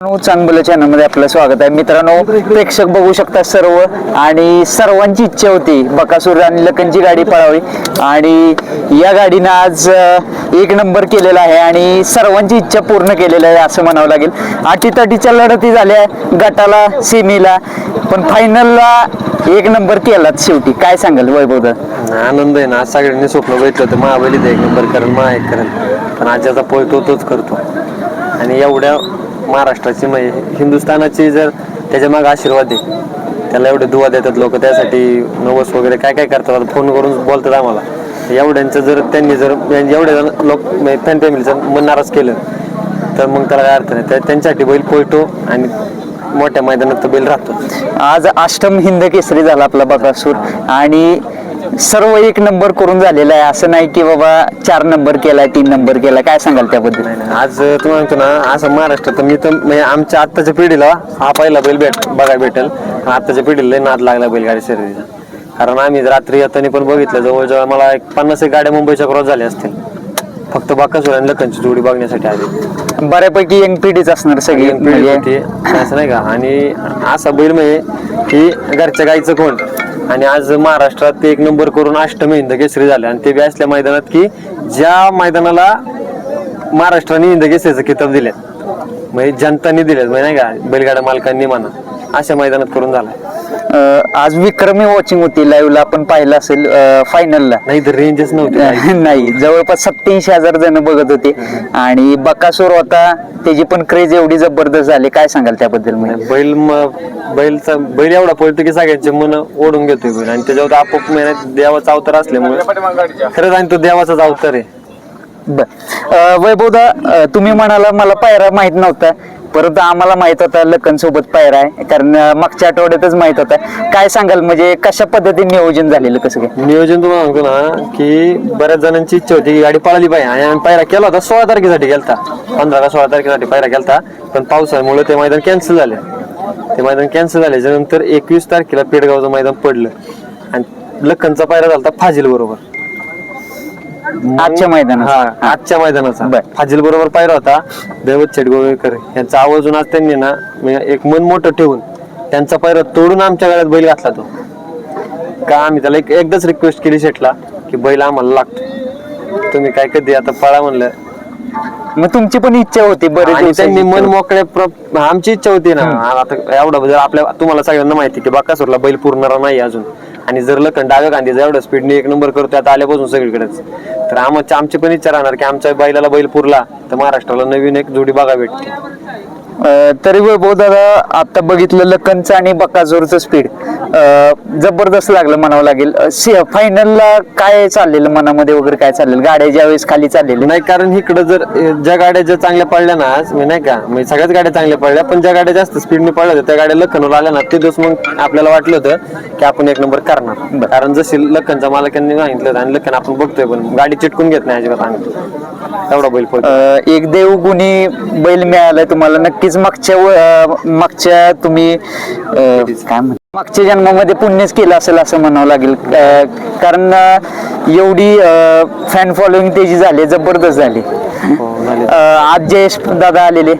चांगलं चॅनलमध्ये आपलं स्वागत आहे. मित्रांनो प्रेक्षक बघू शकता सर्व आणि सर्वांची इच्छा होती बकासूर आणि लखनची गाडी पळावी. आणि या गाडीनं आज एक नंबर केलेला आहे आणि सर्वांची इच्छा पूर्ण केलेली आहे असं म्हणावं लागेल. अटीतटीच्या लढती झाल्या गटाला सेमीला पण फायनलला एक नंबर केलाच शेवटी. काय सांगाल वैभव आनंद आहे ना. आज सगळ्यांनी स्वप्न बघितलं होतं. महाबलीत एक नंबर करेल महा एक करेल पण आज पोय तो तोच करतो. आणि एवढ्या महाराष्ट्राची म्हणजे हिंदुस्थानाची जर त्याच्यामागे आशीर्वाद आहे त्याला एवढे दुवा देतात लोक त्यासाठी नवस वगैरे काय काय करतात फोन करून बोलतात आम्हाला. एवढ्यांचं जर त्यांनी जर म्हणजे एवढे जण लोक म्हणजे फॅन फॅमिलीचं मन नाराज केलं तर मग त्याला काय अर्थ नाही. तर त्यांच्यासाठी बैल पोयतो आणि मोठ्या मैदानात तो बैल राहतो. आज अष्टम हिंद केसरी झाला आपला बकासूर आणि सर्व एक नंबर करून झालेला आहे. असं नाही की बाबा चार नंबर केलाय तीन नंबर केलाय काय सांगाल त्याबद्दल? आज तुम्हाला म्हणतो ना असं महाराष्ट्रात मी तर म्हणजे आमच्या आत्ताच्या पिढीला हा पहिला बैल भेट बघायला भेटेल. आत्ताच्या पिढीला लय नाद लागला बैलगाडी शर्यतीचा कारण आम्ही रात्री येताना पण बघितलं जवळजवळ मला एक पन्नास एक गाड्या मुंबईच्या क्रॉस झाल्या असतील. फक्त बाकासुर आणि लखनची जोडी बघण्यासाठी आली. बऱ्यापैकी यंग पिढीच असणार सगळी. एक पिढी म्हणजे होती. असं नाही का? आणि असा बैल म्हणजे की घरच्या गाईचं कोण? आणि आज महाराष्ट्रात ते एक नंबर करून अष्टमी हिंद केसरी झाले. आणि ते बी असल्या मैदानात की ज्या मैदानाला महाराष्ट्राने हिंद केसरीचं किताब दिले म्हणजे जनतानी दिले म्हणजे नाही का बैलगाड्या मालकांनी म्हणा अशा मैदानात करून झाला आज विक्रमी वॉचिंग होती. लाईव्हला आपण पाहिलं असेल फायनलला नाही तर रेंजच नव्हती. नाही जवळपास सत्याऐंशी हजार जण बघत होते. आणि बकासूर होता त्याची पण क्रेज एवढी जबरदस्त झाली. काय सांगाल त्याबद्दल बैल बैलचा बैल एवढा पळतो की सगळ्यांचे मन ओढून घेतोय बैल. आणि त्याच्यावर आपोआप मेहनत देवाचा अवतार असल्यामुळे. खरंच आणि तो देवाचाच अवतार आहे. बर. वैभवदा तुम्ही म्हणाला मला पायरा माहीत नव्हता. परंतु आम्हाला माहीत होता लखन सोबत पायरा आहे कारण मागच्या आठवड्यातच माहीत होता. काय सांगाल म्हणजे कशा पद्धतीने नियोजन झालेलं कसं काय? नियोजन तुम्हाला सांगतो ना की बऱ्याच जणांची इच्छा होती की गाडी पळाली पाहिजे आणि आम्ही पायरा केला होता सोळा तारखेसाठी गेलता. पंधरा का सोळा तारखेसाठी पायरा केलता पण पावसामुळे ते मैदान कॅन्सल झाले. ते मैदान कॅन्सल झाल्याच्यानंतर एकवीस तारखेला पेडगावचं मैदान पडलं. आणि लखनचा पायरा झाला फाजील बरोबर. आजच्या मैदानात हा आजच्या मैदानाचा. बर. फाजील बरोबर पायरा होता. दैवत छेडगोळकर यांचा आवर्जून आज त्यांनी ना एक मन मोठं ठेवून त्यांचा पायरा तोडून आमच्या गळ्यात बैल घातला तो. का आम्ही त्याला एक एकदाच रिक्वेस्ट केली शेटला की बैल आम्हाला लागतो तुम्ही काय कधी आता पळा म्हणलं. मग तुमची पण इच्छा होती बरेच आणि त्यांनी मन. मोकळे प्र- आमची इच्छा होती ना. आता एवढा जर आपल्या तुम्हाला सगळ्यांना माहिती की बाकासूरला बैल पुरणारा नाही अजून. आणि जर लखन डाव्या गांधीचा एवढं स्पीडने एक नंबर करतो आता आल्यापासून सगळीकडेच. तर आमच्या आमची पण इच्छा राहणार की आमच्या बैलाला बैल पुरला तर महाराष्ट्राला नवीन एक जोडी बघा भेटते तरी वैभव दादा आता बघितलं लखनचं आणि बकाजोरचं स्पीड जबरदस्त लागलं म्हणावं लागेल. फायनलला काय चाललेलं मनामध्ये वगैरे काय चाललेलं? गाड्या ज्यावेळेस खाली चाललेल्या? नाही कारण इकडं जर ज्या गाड्या ज्या चांगल्या पडल्या ना आज, म्हणजे नाही का म्हणजे सगळ्याच गाड्या चांगल्या पडल्या पण ज्या गाड्या जास्त स्पीडने पडल्या होत्या त्या गाड्या लखनवर आल्या ना ते दिवस मग आपल्याला वाटलं होतं की आपण एक नंबर करणार. कारण जशी लखनच्या मालकांनी सांगितलं होतं आणि लखन आपण बघतोय पण गाडी चिटकून घेत नाही अजिबात आम्ही. एवढा बैल एक देवगुणी बैल मिळालाय तुम्हाला. नक्कीच मागच्या मागच्या तुम्ही काय मागच्या जन्मामध्ये पुण्यच केलं असेल असं म्हणावं लागेल. कारण एवढी फॅन फॉलोईंग त्याची झाली जबरदस्त झाली. हो, आज जयेश दादा आलेले.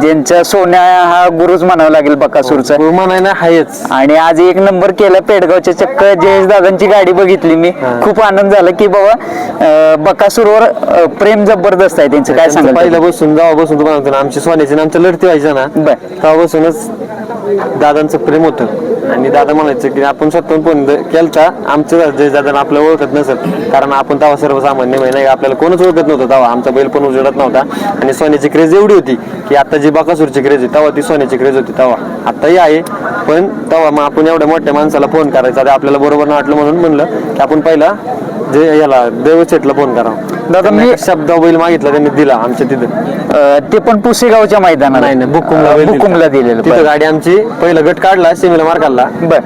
ज्यांचा सोन्या हा गुरुच म्हणावं लागेल बकासूरचा. म्हणाय ना हायच. आणि आज एक नंबर केला पेडगावच्या चक्क जयेश दादांची गाडी बघितली मी. खूप आनंद झाला की बाबा बकासूरवर प्रेम जबरदस्त आहे त्यांचं. काय पहिल्या बसून जेव्हा बसून तुम्हाला सांगतो ना, आमची सोन्याची आमच्या लढती व्हायच्या ना. तेव्हा बसूनच दादांचं प्रेम होतं. आणि दादा म्हणायचं की आपण स्वतःहून फोन केलता. आमचं जे दादा आपल्याला ओळखत नसत कारण आपण तेव्हा सर्वसामान्य नाही आपल्याला कोणच ओळखत नव्हतं तेव्हा. आमचा बैल पण उजडत नव्हता. आणि सोन्याची क्रेज एवढी होती की आता जी बाकासूरची क्रेज होती तेव्हा ती सोन्याची क्रेज होती तेव्हा. आताही आहे पण तेव्हा मग आपण एवढ्या मोठ्या माणसाला फोन करायचा. आपल्याला बरोबर नाही वाटलं म्हणून म्हणलं की आपण पहिला जे याला देवचेटला फोन करावा दादा मी शब्द बैल मागितला त्यांनी दिला आमच्या तिथं अं, ते पण पुसेगावच्या मैदानात नाही नाही बुकुमला बैल दिला. बुकुमला दिलेलं तिथं बरं. गाडी आमची पहिला गट काढला सेमीला मार काढला बर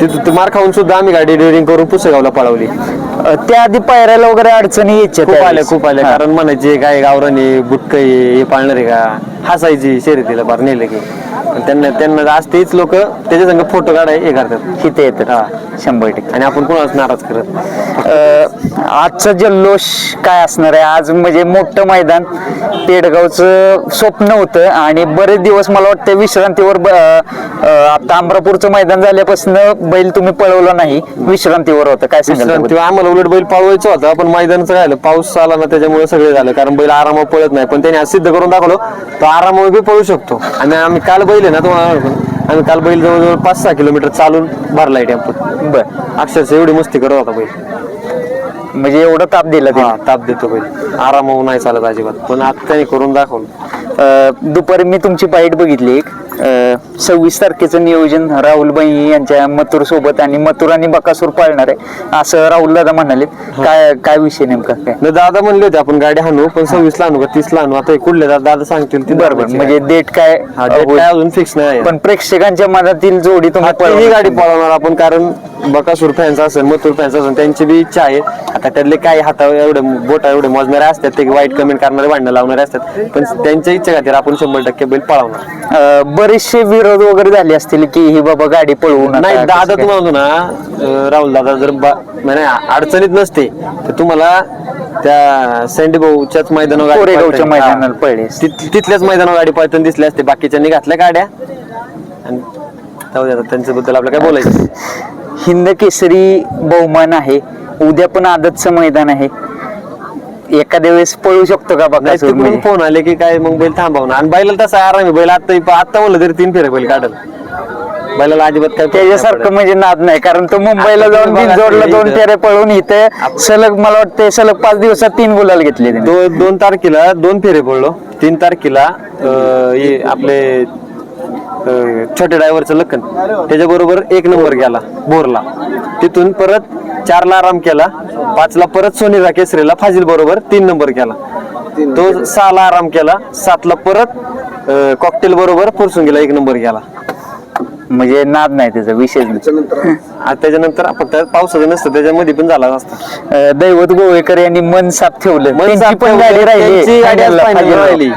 तिथं ते मार खाऊन सुद्धा आम्ही गाडी ड्रिलिंग करून पुसेगावला पळवली अं, त्या पायऱ्याला वगैरे अडचणी यायच्या खूप आल्या त्यावेळेस. खूप आल्या हा. कारण म्हणायचे काय गावरानी बुटक हे पाळणार आहे का हसायची शर्यतीला बार नेलं की त्यांना त्यांना आज तेच लोक त्याच्या संग फोटो काढाय हे करतात. इथे येतात. शंभर टक्के. आणि आपण कोणाच नाराज करत आजचा जल्लोष काय असणार आहे? आज म्हणजे मोठं मैदान. पेडगावचं स्वप्न होतं आणि बरेच दिवस मला वाटतं विश्रांतीवर आता अमरापूरचं मैदान झाल्यापासून बैल तुम्ही पळवला नाही. विश्रांतीवर होतं. काय सांगाल? तेव्हा आम्हाला उलट बैल पळवायचं होतं पण मैदानाचं काय झालं? पाऊस आला ना त्याच्यामुळे सगळे झालं. कारण बैल आरामावर पळत नाही. पण त्याने आज सिद्ध करून दाखवलं तो आरामावर बी पळू शकतो. आणि आम्ही काल बैल आहे ना तुम्हाला सांगतो, आम्ही काल बैल जवळजवळ पाच सहा किलोमीटर चालून भरलाय टेम्पोत. बर. अक्षरशः एवढी मस्ती करत होता बैल. म्हणजे एवढं ताप दिला हा. ताप देतो बैल. आरामावर नाही चालत अजिबात. पण आता त्याने करून दाखवलं. अ, दुपारी मी तुमची बाईट बघितली एक. सव्वीस तारखेचं नियोजन राहुलबाई यांच्या मथुर सोबत आणि मथुर आणि बकासूर पाळणार आहे असं राहुल दादा म्हणाले काय काय विषय नेमका काय दादा म्हणले होते आपण गाडी हाणू पण सव्वीस ला आणू का तीस ला आणू आता हे कुठले दादा दादा सांगतील ती बरोबर म्हणजे डेट काय हा, date होईल. काय अजून फिक्स नाही आहे. पण प्रेक्षकांच्या मनातील जोडी तुम्ही आता ही पळवणार. गाडी पळवणार आपण कारण बकासूर फॅन्स असेल मथुर फॅन्स असेल त्यांची बी इच्छा आहे. आता त्यातले काही हाता एवढे बोटा एवढे मोजणारे असतात ते वाईट कमेंट करणारे भांडणं लावणारे असतात. पण त्यांच्या इच्छा खातीर आपण शंभर टक्के बैल पळवणार. बरेचसे विरोध वगैरे झाले असतील की ही बाबा गाडी पळवू नका, नाही दादा. तुम्हाला म्हणतो ना अं, राहुल दादा जर बा- म्हणजे अडचणीत नसते तर तुम्हाला त्या सँडी भाऊच्याच मैदानावर गाडी कोरेगावच्या पळताना- मैदानाला पळले. तिथ- तिथल्याच मैदानावर गाडी पळताना दिसली असते बाकीच्यांनी घातल्या गाड्या. आणि जाऊ दे आता त्यांच्याबद्दल आपलं काय बोलायचं? हिंद केसरी बहुमान आहे. उद्या पण आदतचं मैदान आहे. एखाद्या वेळेस पळू शकतो का तिकडून म्हणजे? फोन आले की काय मग बैल थांबवणार. आणि बैलाला तसा आराम आहे बैल आता आता म्हणलं तरी तीन फेरे बैल काढल. बैलाला अजिबात काय त्याच्यासारखं. म्हणजे नाद नाही कारण तो मुंबईला जाऊन बघा ते दोन फेरे पळून इथे सलग मला वाटतं सलग पाच दिवसात तीन गुलाल घेतले दोन तारखेला दोन फेरे पडलो तीन तारखेला आपले अं, छोटे ड्रायव्हरचं लखन. त्याच्याबरोबर एक नंबर गेला बोरला. तिथून परत चारला आराम केला पाचला परत सोनीरा केसरीला फाजील बरोबर तीन नंबर केला तो सहाला आराम केला सातला परत कॉकटेल बरोबर फुरसून एक नंबर गेला. म्हणजे नाद नाही त्याचा नाही. आता त्याच्यानंतर फक्त पावसाचं नसतं त्याच्यामध्ये पण झाला असता. अं, दैवत गोवेकर यांनी मन साफ ठेवलं. मन त्यांची साफ पण ठेवलं, गाडी राहिली. त्यांची गाडी आज फायनलला, final फायनलला. राहिली.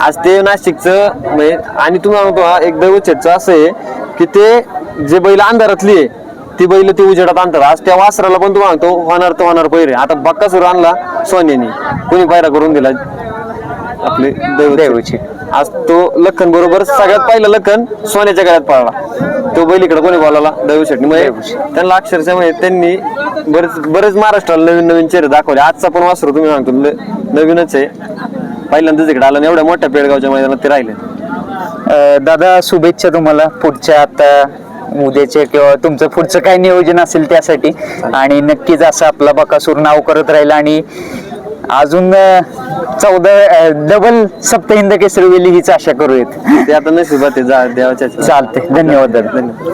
आज ते नाशिकचं म्हणजे आणि तुम्हाला म्हणतो हा, एक असं आहे की ते जे बैल अंधारातली आहे ती बैल ती उजेडात आणतात. आज त्या वासराला पण तुम्हाला म्हणतो होणार तर होणार पहिरे आता बक्कासूर आणला सोन्यानी. कोणी पायरा करून दिला आपले दैवत दैवचे. आज तो लखन बरोबर सगळ्यात पहिला लखन सोन्याच्या गळ्यात पळाला. तो बैल इकडे कोणी बोलावला? दैवशेटनी म्हणजे त्यांना अक्षरशः म्हणजे त्यांनी बरेच बरेच महाराष्ट्राला नवीन नवीन चेहरे दाखवले. आजचा पण वासरू तुम्ही सांगतो नवीनच आहे. पहिल्यांदाच इकडे आला. आणि एवढ्या मोठ्या पेडगावच्या मैदानात ते राहिले. दादा शुभेच्छा तुम्हाला. पुढच्या आता उद्याचे किंवा तुमचं पुढचं काय नियोजन असेल त्यासाठी. आणि नक्कीच असं आपला बकासूर नाव करत राहील आणि अजून चौदा डबल सप्तहिंद केसरी वेली हीच आशा करूयात. ते आता नशिबात आहे जा देवाच्या चालते धन्यवाद दादा. धन्यवाद.